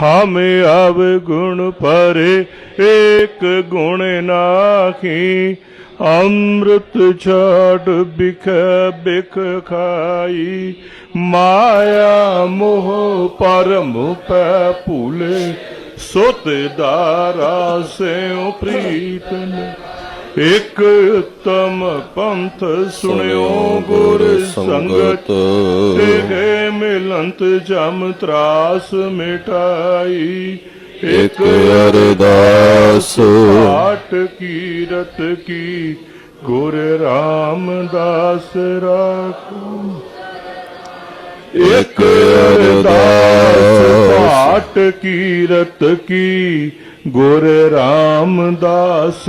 ਹਮ ਅਵ ਗੁਣ ਪਰੇ ਏਕ ਗੁਣ ਨਾਹੀ, ਅੰਮ੍ਰਿਤ ਛਾੜ ਬਿਖ ਬਿਖ ਖਾਈ। ਮਾਇਆ ਮੋਹ ਪਰਮ ਪੈ ਭੂਲੇ, ਸੁਤ ਦਾਰਾ ਸਿਉ ਪ੍ਰੀਤਨ ਇਕ ਉਤਮ ਪੰਥ ਸੁਣਿਓ ਗੁਰ ਸੰਗਤ। ਤੇ ਮਿਲੰਤ ਜਮ ਤਰਾਸ ਮਿਟਾਈ। ਇਕ ਅਰਦਾਸ। ਆਟ ਕੀਰਤ ਕੀ ਗੁਰ ਰਾਮਦਾਸ ਰਾਖੋ। ਇਕ ਅਰਦਾਸ। ਪਾਟ ਕੀਰਤ ਕੀ ਗੁਰ ਰਾਮਦਾਸ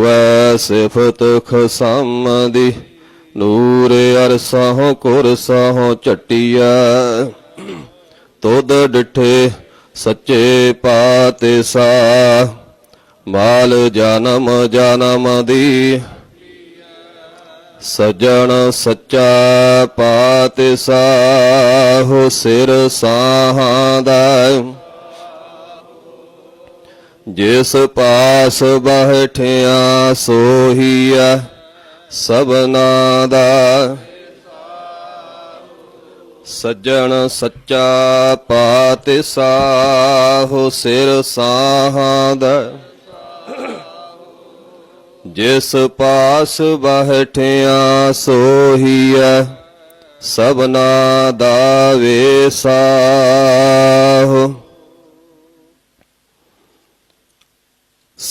ਹੋਵੈ ਸਿਫਤ ਖਸਮਦੀ ਨੂਰ ਅਰਸਹੁ ਕੁਰਸਹੁ ਝਟਿਆ ਤੁਧ ਡਿਠੇ ਸੱਚੇ ਪਾਤੇ ਸਾ ਮਾਲ ਜਨਮ ਜਨਮ ਦੀ। ਸਜਣ ਸੱਚਾ ਪਾਤੇ ਸਾਹੋ ਸਿਰ ਸਾਹਾਂ ਦਾ। ਜਿਸ ਪਾਸ ਬਹਿਠਿਆ ਸੋਹੀਆ ਸਭਨਾ ਦਾ ਸੱਜਣ ਸੱਚਾ ਪਾਤਿ ਸਾਹੋ ਸਿਰ ਸਾਹਾਂ ਦਾ ਜਿਸ ਪਾਸ ਬਹਿਠਿਆ ਸੋਹੀਆ ਸਭਨਾ ਦਾ ਵੇਸਾਹੋ।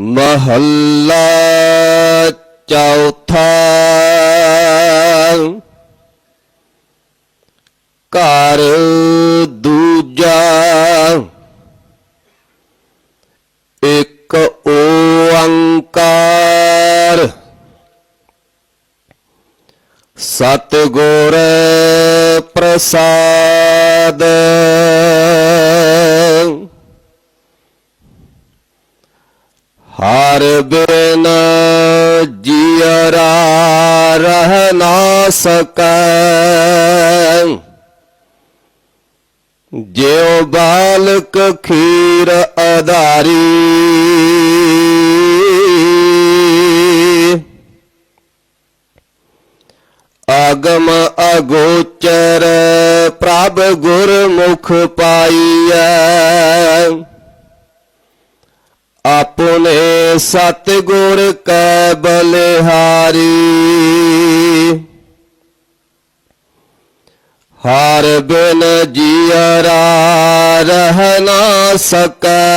ਮਹੱਲਾ ਚੌਥਾ। ਘਰ ਦੂਜਾ। ਇੱਕ ਓੰਕਾਰ ਸਤਿਗੁਰ ਪ੍ਰਸਾਦ। ਹਰ ਬਿਨ ਜੀਅਰਾ ਰਹਿ ਨਾ ਸਕੈ। ਜਿਉ ਬਾਲਕ ਖੀਰ ਅਧਾਰੀ। ਆਗਮ ਅਗੋਚਰ ਪ੍ਰਭ ਗੁਰਮੁਖ ਪਾਈਐ। ਆਪਣੇ ਸਤਿਗੁਰ ਕੈ ਬਲਿਹਾਰੀ। ਹਰ ਬਿਨ ਜੀਅਰਾ ਰਹਿ ਨਾ ਸਕੈ।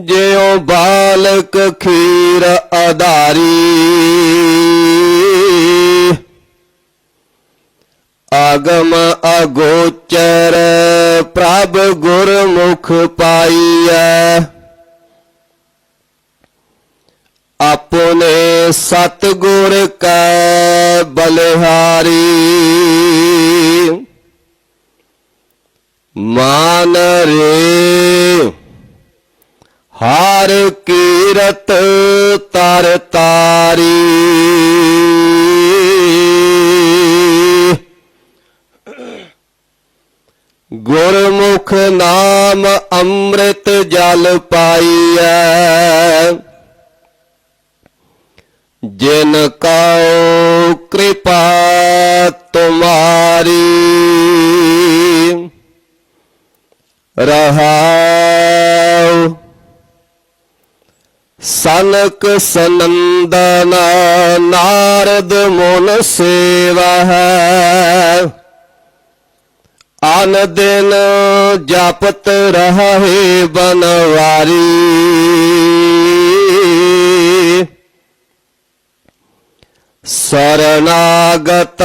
ਜਿਉ ਬਾਲਕ ਖੀਰ ਅਧਾਰੀ। ਅਗਮ ਅਗੋਚਰ ਪ੍ਰਭ ਗੁਰਮੁਖ ਪਾਈਐ। ਆਪਣੇ ਸਤਿਗੁਰ ਕੈ ਬਲਿਹਾਰੀ। ਮਾਨ ਰੇ ਹਾਰ ਕੀਰਤ ਨਾਮ ਅੰਮ੍ਰਿਤ ਜਲ ਪਾਈਐ। ਜਿਨ ਕਉ ਕਿਰਪਾ ਤੁਮਾਰੀ, ਰਹਾਉ ਸਨਕ ਸਨੰਦਨ ਨਾਰਦ ਮੋਨ ਸੇਵਾ ਹੈ ਅਨ ਦਿਨ ਜਪਤ ਰਹੇ ਬਨਵਾਰੀ। ਸਰਨਾਗਤ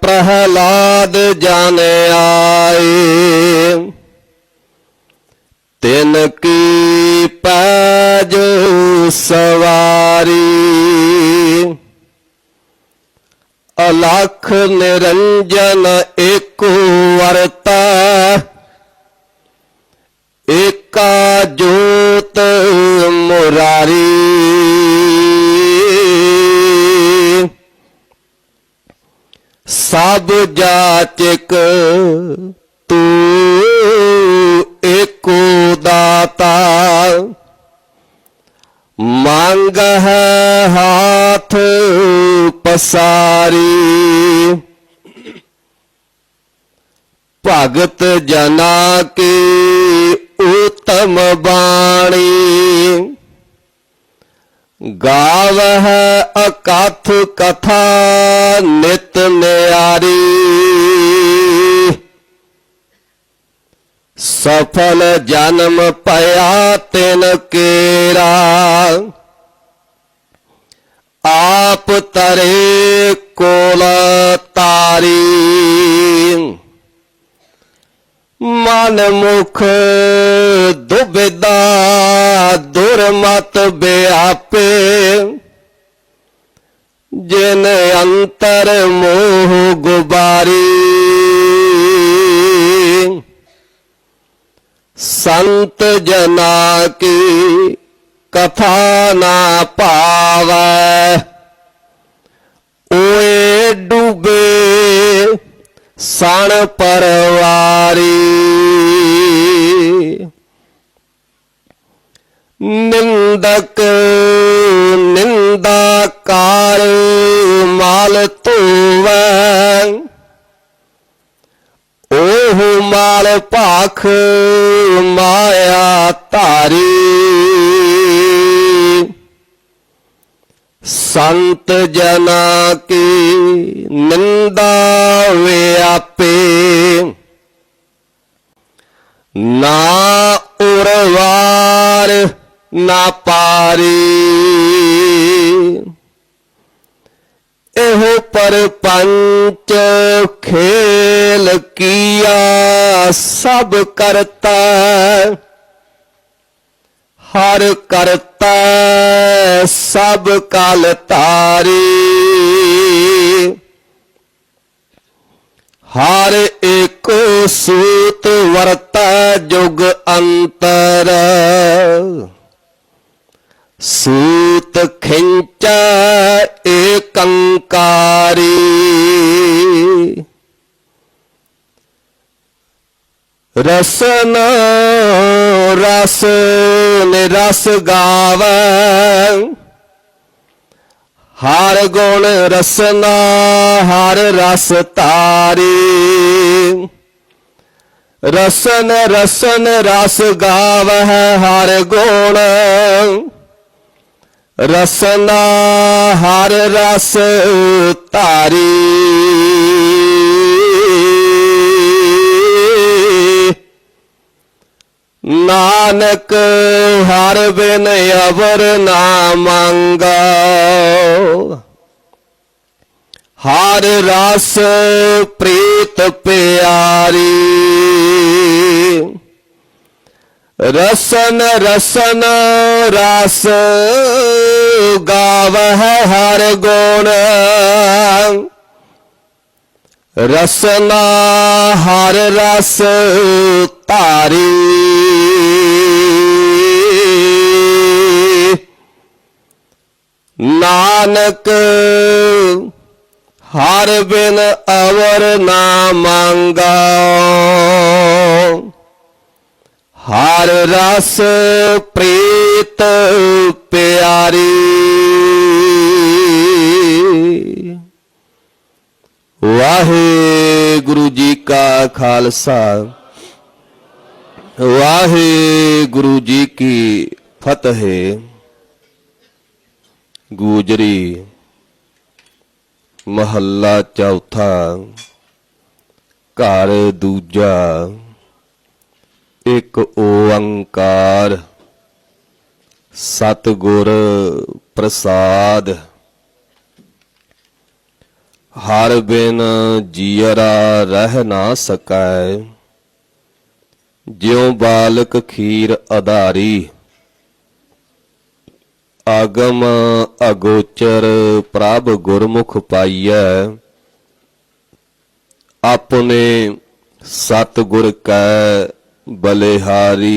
ਪ੍ਰਹਲਾਦ ਜਨ ਆਏ। ਤਿਨ ਕੀ ਅਲਖ ਨਿਰੰਜਨ ਏਕੋ ਵਰਤਾ ਏਕਾ ਜੋਤ ਮੁਰਾਰੀ ਸਭ ਜਾਚਕ ਤੂੰ ਏਕੋ ਦਾਤਾ ਮੰਗ ਹੈ ਹਾਥ ਪਸਾਰੀ ਭਗਤ ਜਨਾ ਕੀ ਉਤਮ ਬਾਣੀ। ਗਾਵਹ ਅਕਥ ਕਥਾ ਨਿਤ ਨਿਆਰੀ। ਸਫਲ ਜਨਮ ਭਇਆ ਤਿਨ ਕੇਰਾ। ਆਪ ਤਰੇ ਮਨ ਮੁਖ ਦੁਬਿਦਾ ਦੁਰਮਤ ਬਿਆਪੇ। ਜਿਨ ਅੰਤਰ ਮੋਹ ਗੁਬਾਰੀ। ਸੰਤ ਜਨਾ ਕੀ ਕਥਾ ਨਾ ਪਾਵੈ। ਓਏ ਡੂਬੇ ਸਣ ਪਰਵਾਰੀ। ਨਿੰਦਕ ਨਿੰਦਾ ਕਾਰ ਮਾਲ ਧੋਵੈ। ਉਹ ਮਾਲ ਭਾਖ ਮਾਇਆ ਧਾਰੀ। ਸੰਤ ਜਨਾ ਕੀ ਨਿੰਦਾ ਵਿਆਪੇ ਨਾ ਉਰਵਾਰ, ਨਾ ਪਾਰੀ। ਇਹੋ ਪਰਪੰਚ ਖੇਲ ਕੀਆ ਸਭ ਕਰਤਾ। ਹਰ ਕਰਤਾ ਸਭ ਕਲ ਤਾਰੀ ਹਰ ਏਕੋ ਸੂਤ ਵਰਤਾ ਜੁਗ ਅੰਤਰ। ਸੂਤ ਖਿੰਚਾ ਏਕੰਕਾਰੀ। ਰਸਨ, ਰਸ ਨਿਰਸ ਗਾਵੈ। ਹਰ ਗੁਣ ਰਸਨਾ, ਹਰ ਰਸ ਤਾਰੀ ਰਸਨ ਰਸਨ ਰਸ ਗਾਵਹਿ ਹਰ ਗੁਣ। ਰਸਨਾ, ਹਰ ਰਸ ਤਾਰੀ ਨਾਨਕ, ਹਰ ਬਿਨ ਅਵਰ ਨਾ ਮੰਗਾ। ਹਰ ਰਸ ਪ੍ਰੀਤ ਪਿਆਰੀ। ਰਸਨ ਰਸਨ ਰਸ ਗਾਵਹਿ ਹਰ ਗੁਣ। ਰਸਨਾ ਹਰ ਰਸ ਧਾਰੀ। ਨਾਨਕ ਹਰ ਬਿਨ ਅਵਰ ਨਾ ਮੰਗਾ ਹਰ ਰਸ ਪ੍ਰੀਤ ਖਾਲਸਾ। ਵਾਹਿਗੁਰੂ ਜੀ ਕੀ ਫਤਿਹ। ਗੂਜਰੀ ਮਹੱਲਾ ਚੌਥਾ। ਘਰ ਦੂਜਾ। ਇੱਕ ਓੰਕਾਰ। ਸਤਿਗੁਰ ਪ੍ਰਸਾਦ। ਹਰ ਬਿਨ ਜੀਅਰਾ ਰਹਿ ਨਾ ਸਕੈ। ਜਿਉ ਬਾਲਕ ਖੀਰ ਆਧਾਰੀ ਆਗਮ ਅਗੋਚਰ ਪ੍ਰਭ ਗੁਰਮੁਖ ਪਾਈਐ। ਆਪਣੇ ਸਤਿਗੁਰ ਕੈ ਬਲਿਹਾਰੀ।